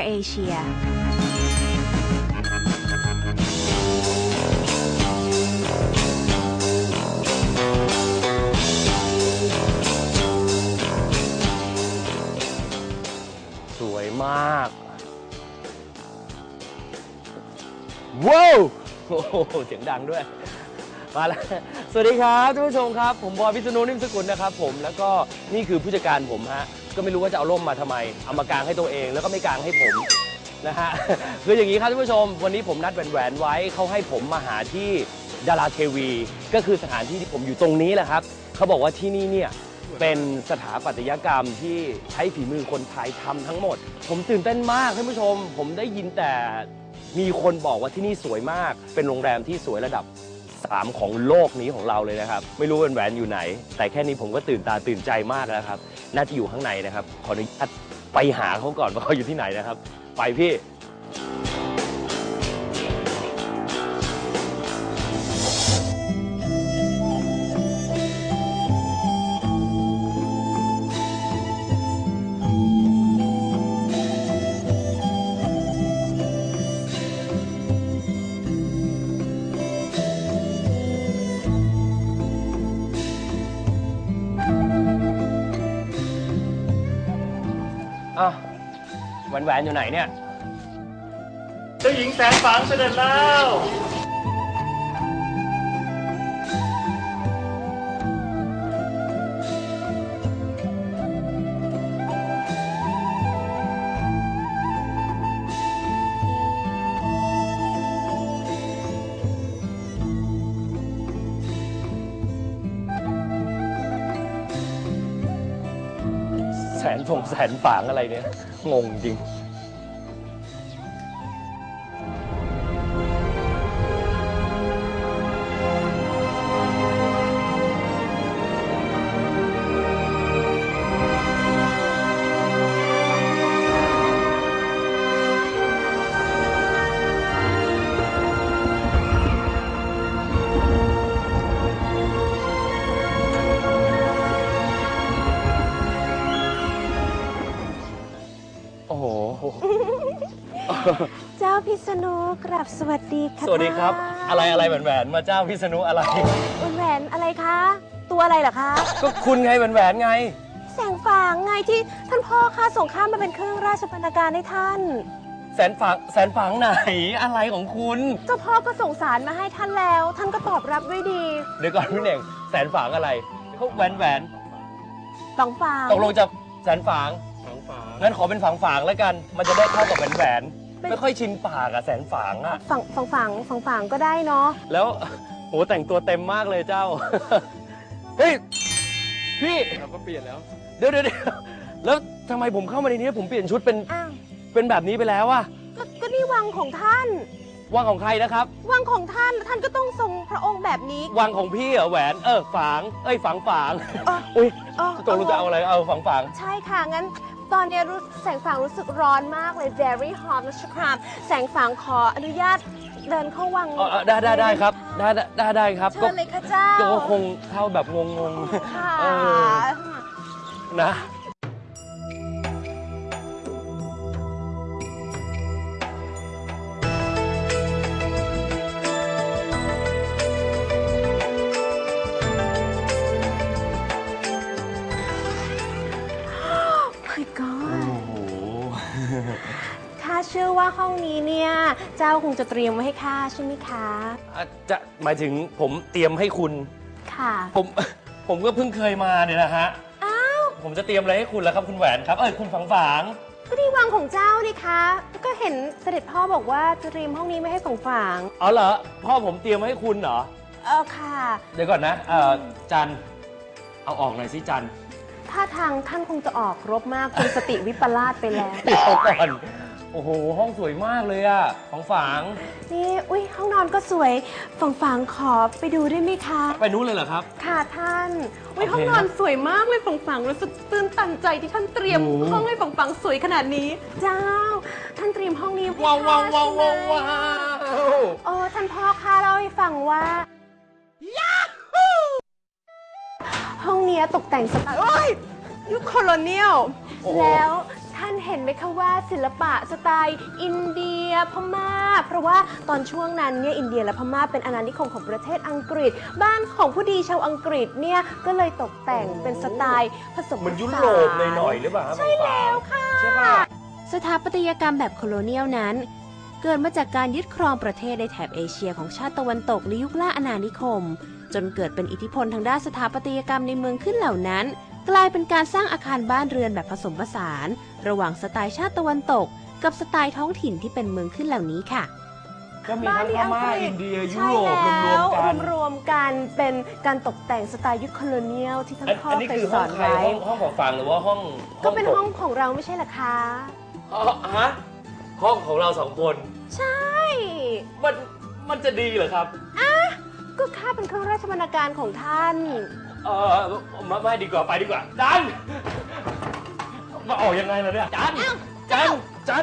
ร์เอเชียสวยมากว้าวโอ้โหเสียงดังด้วย มาแล้ว สวัสดีครับท่านผู้ชมครับ ผมบอยพิษณุนิ่มสกุลนะครับผม แล้วก็นี่คือผู้จัดการผมฮะ ก็ไม่รู้ว่าจะเอาร่มมาทำไม เอามากางให้ตัวเอง แล้วก็ไม่กางให้ผมนะฮะ คืออย่างนี้ครับท่านผู้ชม วันนี้ผมนัดแหวนไว้เขาให้ผมมาหาที่ดาราเทวี ก็คือสถานที่ที่ผมอยู่ตรงนี้แหละครับ เขาบอกว่าที่นี่เนี่ยเป็นสถาปัตยกรรมที่ใช้ฝีมือคนไทยทำทั้งหมด ผมตื่นเต้นมากท่านผู้ชม ผมได้ยินแต่มีคนบอกว่าที่นี่สวยมาก เป็นโรงแรมที่สวยระดับ 3 ของโลกนี้ของเราเลยนะครับ ไม่รู้แหวนอยู่ไหน แต่แค่นี้ผมก็ตื่นตาตื่นใจมากแล้วครับ น่าจะอยู่ข้างในนะครับ ขออนุญาตไปหาเขาก่อนว่าเขาอยู่ที่ไหนนะครับ ไปพี่ แหวนอยู่ไหนเนี่ย เจ้าหญิงแสนฝังเสด็จแล้ว นฟงแสนฝางอะไรเนี่ยงงจริง เจ้าพิษณุกราบสวัสดีค่ะสวัสดีครับท่านอะไรอะไรแหวนแหวนมาเจ้าพิษณุอะไรแหวนอะไรคะ ตัวอะไรเหรอคะ ก็คุณไงแหวนแหวนไง แสงฝางไงที่ท่านพ่อข้าส่งข้ามมาเป็นเครื่องราชบรรณาการให้ท่าน แสนฝางแสนฝางไหนอะไรของคุณ เจ้าพ่อก็ส่งสารมาให้ท่านแล้ว ท่านก็ตอบรับด้วยดีเดี๋ยวก่อนพี่เน่งแสนฝางอะไรเขาแหวนแหวนสองฝางตกลงจะแสนฝางฝังฝางงั้นขอเป็นฝางฝางแล้วกัน มันจะได้เข้ากับแหวนแหวนเป็น ไม่ค่อยชินปากอะแสนฝางอะฝั่งฝั่งฝั่งฝั่งฝั่งก็ได้เนาะแล้วโหแต่งตัวเต็มมากเลยเจ้า เฮ้ย พี่ เราก็เปลี่ยนแล้ว เดี๋ยวเดี๋ยวเดี๋ยวแล้วทำไมผมเข้ามาในนี้ผมเปลี่ยนชุดเป็นอ้าวเป็นแบบนี้ไปแล้วอะก็ก็นี่วังของท่านวังของใครนะครับ วังของท่านท่านก็ต้องทรงพระองค์แบบนี้วังของพี่เหรอแหวนเออฝาง เอ้ยฝังฝางเอออุ้ยเออ ตกลงจะเอาอะไรเอาฝังฝาง ใช่ค่ะ งั้น ตอนนี้รู้แสงฝางรู้สึกร้อนมากเลย very hot นะชคราม แสงฝางขออนุญาตเดินเข้าวังเออเออได้ได้ได้ครับ ได้ได้ได้ได้ครับเชิญเลยค่ะเจ้าก็คงเข้าแบบงงๆค่ะเออนะ ข้าเชื่อว่าห้องนี้เนี่ย เจ้าคงจะเตรียมไว้ให้ข้าใช่ไหมคะ อะจะหมายถึงผมเตรียมให้คุณ ค่ะ ผมผมก็เพิ่งเคยมาเนี่ยนะฮะ อ้าว ผมจะเตรียมอะไรให้คุณแล้วครับคุณแหวนครับ เอ้ยคุณฝังฝางก็ที่วังของเจ้านี่คะแล้วก็เห็นเสด็จพ่อบอกว่าจะเตรียมห้องนี้ไม่ให้ฝังฝางอ๋อเหรอพ่อผมเตรียมให้คุณเหรอ เออค่ะ เดี๋ยวก่อนนะเอ่อจัน เอาออกหน่อยสิจัน ถ้าทางท่านคงจะออกรบมากคงสติวิปลาสไปแล้ว เดี๋ยวก่อนโอ้โห ห้องสวยมากเลยอะของฝางนี่อุ้ยห้องนอนก็สวยฝังฝังขอไปดูได้ไหมคะ ไปนู้นเลยเหรอครับ ค่ะท่าน อุ้ยโอเคห้องนอนสวยมากเลยฝังฝังรู้สึกตื้นตันใจที่ท่านเตรียม โอ้ห้องให้ฝังฝังสวยขนาดนี้ เจ้า ท่านเตรียมห้องนี้ให้ว้าวว้าวข้ว้าวใช่ว้าวไหมว้าว โอ้ท่านพ่อข้าเล่าให้ฟังว่า ห้องเนี้ยตกแต่งสไตล์โอ้ยยุคโคโลเนียล โอ้โห แล้วท่านเห็นไหมคะว่าศิลปะสไตล์อินเดียพม่า เพราะว่าตอนช่วงนั้นเนี่ยอินเดียและพม่าเป็นอาณานิคมของประเทศอังกฤษ บ้านของผู้ดีชาวอังกฤษเนี่ยก็เลยตกแต่งเป็นสไตล์ผสมเหมือนยุผสาโรปหน่อยๆหรือเปล่าครับใช่แล้วค่ะ ใช่ป่ะ สถาปัตยกรรมแบบโคโลเนียลนั้น เกิดมาจากการยึดครองประเทศในแถบเอเชียของชาติตะวันตกในยุคล่าอาณานิคม จนเกิดเป็นอิทธิพลทางด้านสถาปัตยกรรมในเมืองขึ้นเหล่านั้น กลายเป็นการสร้างอาคารบ้านเรือนแบบผสมผสาน ระหว่างสไตล์ชาติตะวันตก กับสไตล์ท้องถิ่นที่เป็นเมืองขึ้นเหล่านี้ค่ะก็มีบ้านทั้งที่พม่าอังกฤษอินเดียยุใช่โรปรแล้วมๆกันรวมๆกันเป็นการตกแต่งสไตล์ยุคโคโลเนียลที่ท่านอันพ่ออันนี้เคยคือสห้อองนใครไว้ห้องห้องของฝางหรือว่าห้องก็เป็นผมห้องของเราไม่ใช่เหรอคะอ๋อฮะห้องของเราสองคน ใช่ มันมันจะดีเหรอครับ ก็ข้าเป็นเครื่องราชบรรณาการของท่าน เออไม่ไม่ดีกว่าไปดีกว่าจันมาออกยังไงล่ะเนี่ยจันจันจัน